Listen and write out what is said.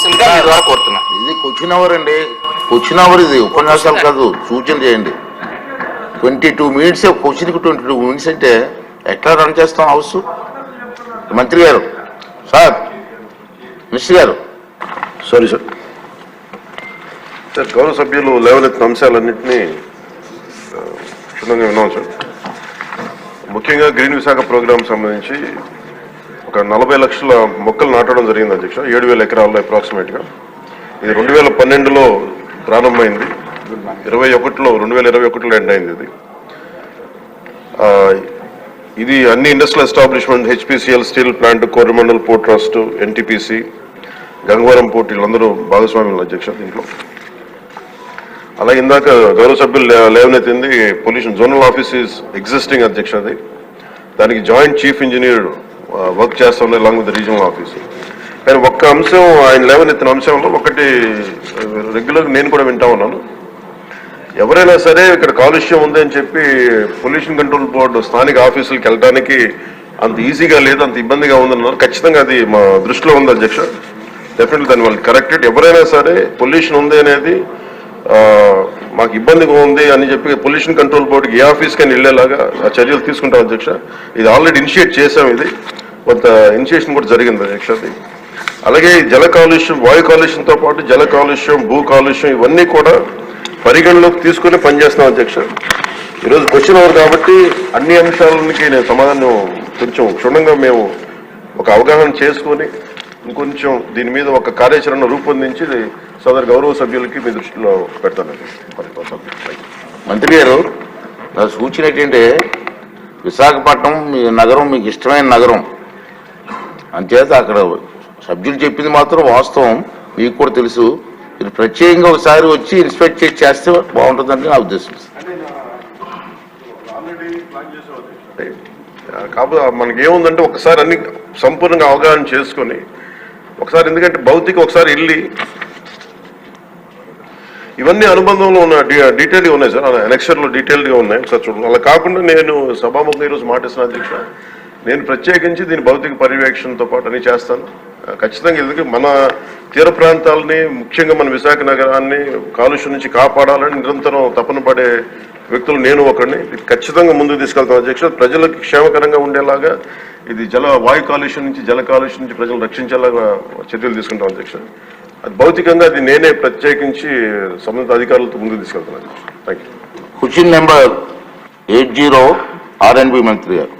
చేయవలసిందిగా మీ ద్వారా కోరుతున్నా. ఇది క్వశ్చన్ అవర్ అండి క్వశ్చన్ అవర్ ఇది ఉపన్యాసాలు కాదు సూచన చేయండి. ట్వంటీ టూ మినిట్స్ క్వశ్చన్కి ట్వంటీ టూ మినిట్స్ అంటే ఎట్లా రన్ చేస్తాం హౌస్? మంత్రి గారు సార్ మినిస్టర్ గారు. సారీ సార్ సార్ గౌరవ సభ్యులు లేవనెత్తిన అంశాలన్నింటినీ క్షుణ్ణంగా విన్నాం సార్ ముఖ్యంగా గ్రీన్ విశాఖ ప్రోగ్రాం సంబంధించి ఒక నలభై లక్షల మొక్కలు నాటడం జరిగింది అధ్యక్ష. ఏడు వేల ఎకరాల్లో అప్రాక్సిమేట్గా ఇది రెండు వేల పన్నెండులో ప్రారంభమైంది. ఇరవై ఒకటిలో రెండు వేల ఇరవై ఒకటిలో ఎండ్ అయింది ఇది. ఇది అన్ని industrial establishment HPCL steel plant Coromandel port trust NTPC Gangavaram port వీళ్ళందరూ భాగస్వాములు అధ్యక్ష దీంట్లో. అలాగే ఇందాక గౌరవ సభ్యులు లేవనెత్తింది pollution zonal office is existing అధ్యక్ష అది. దానికి జాయింట్ చీఫ్ ఇంజనీర్ వర్క్ చేస్తున్న లాంగ్ విత్ రీజనల్ ఆఫీస్ కానీ ఒక్క అంశం ఆయన లేవనెత్తిన అంశంలో ఒకటి రెగ్యులర్ నేను కూడా వింటా ఉన్నాను. ఎవరైనా సరే ఇక్కడ కాలుష్యం ఉంది అని చెప్పి పొల్యూషన్ కంట్రోల్ బోర్డు స్థానిక ఆఫీసులకు వెళ్ళడానికి అంత ఈజీగా లేదు అంత ఇబ్బందిగా ఉందన్నారు ఖచ్చితంగా అది మా దృష్టిలో ఉంది అధ్యక్ష. డెఫినెట్లీ దాని వాళ్ళు కరెక్టెడ్ ఎవరైనా సరే పొల్యూషన్ ఉంది అనేది మాకు ఇబ్బందిగా ఉంది అని చెప్పి పొల్యూషన్ కంట్రోల్ బోర్డుకి ఏ ఆఫీస్కైనా వెళ్ళేలాగా ఆ చర్యలు తీసుకుంటాం అధ్యక్ష. ఇది ఆల్రెడీ ఇనిషియేట్ చేసాం ఇది. కొంత ఇనిషియేషన్ కూడా జరిగింది అధ్యక్ష అది. అలాగే జల కాలుష్యం వాయు కాలుష్యంతో పాటు జల కాలుష్యం భూ కాలుష్యం ఇవన్నీ కూడా పరిగణలోకి తీసుకుని పనిచేస్తున్నాం అధ్యక్ష. ఈరోజు క్వశ్చన్ అవర్ కాబట్టి అన్ని అంశాలకి నేను సమాధానం కొంచెం క్షుణ్ణంగా మేము ఒక అవగాహన చేసుకొని ఇంకొంచెం దీని మీద ఒక కార్యాచరణ రూపొందించి సోదరు గౌరవ సభ్యులకి మీ దృష్టిలో పెడతానండి మంత్రి గారు నా సూచన ఏంటంటే విశాఖపట్నం మీ నగరం మీకు ఇష్టమైన నగరం. అంతేత అక్కడ సభ్యులు చెప్పింది మాత్రం వాస్తవం. మీకు కూడా తెలుసు. మీరు ప్రత్యేకంగా ఒకసారి వచ్చి ఇన్స్పెక్ట్ చేసి చేస్తే బాగుంటుందని నా ఉద్దేశం. కాకపోతే మనకి ఏముందంటే ఒకసారి అన్ని సంపూర్ణంగా అవగాహన చేసుకొని ఒకసారి ఎందుకంటే భౌతిక ఒకసారి వెళ్ళి ఇవన్నీ అనుబంధంలో ఉన్న డీటెయిల్గా ఉన్నాయి సార్. ఎలక్షన్లో డీటెయిల్గా ఉన్నాయి. ఒకసారి చూడండి. అలా కాకుండా నేను సభాముఖం ఈరోజు మాటేసిన అధ్యక్ష నేను ప్రత్యేకించి దీని భౌతిక పర్యవేక్షణతో పాటు అని చేస్తాను. ఖచ్చితంగా ఎందుకు మన తీర ప్రాంతాలని ముఖ్యంగా మన విశాఖ నగరాన్ని కాలుష్యం నుంచి కాపాడాలని నిరంతరం తపన పడే వ్యక్తులు నేను ఒకడిని. ఇది ఖచ్చితంగా ముందుకు తీసుకెళ్తాను అధ్యక్ష. ప్రజలకు క్షేమకరంగా ఉండేలాగా ఇది జల వాయు కాలుష్యం నుంచి జల కాలుష్యం నుంచి ప్రజలు రక్షించేలాగా చర్యలు తీసుకుంటాం అధ్యక్ష. అది భౌతికంగా అది నేనే ప్రత్యేకించి సంబంధిత అధికారులతో ముందుకు తీసుకెళ్తున్నాను. Thank you question number eight zero RNB మంత్రి గారు.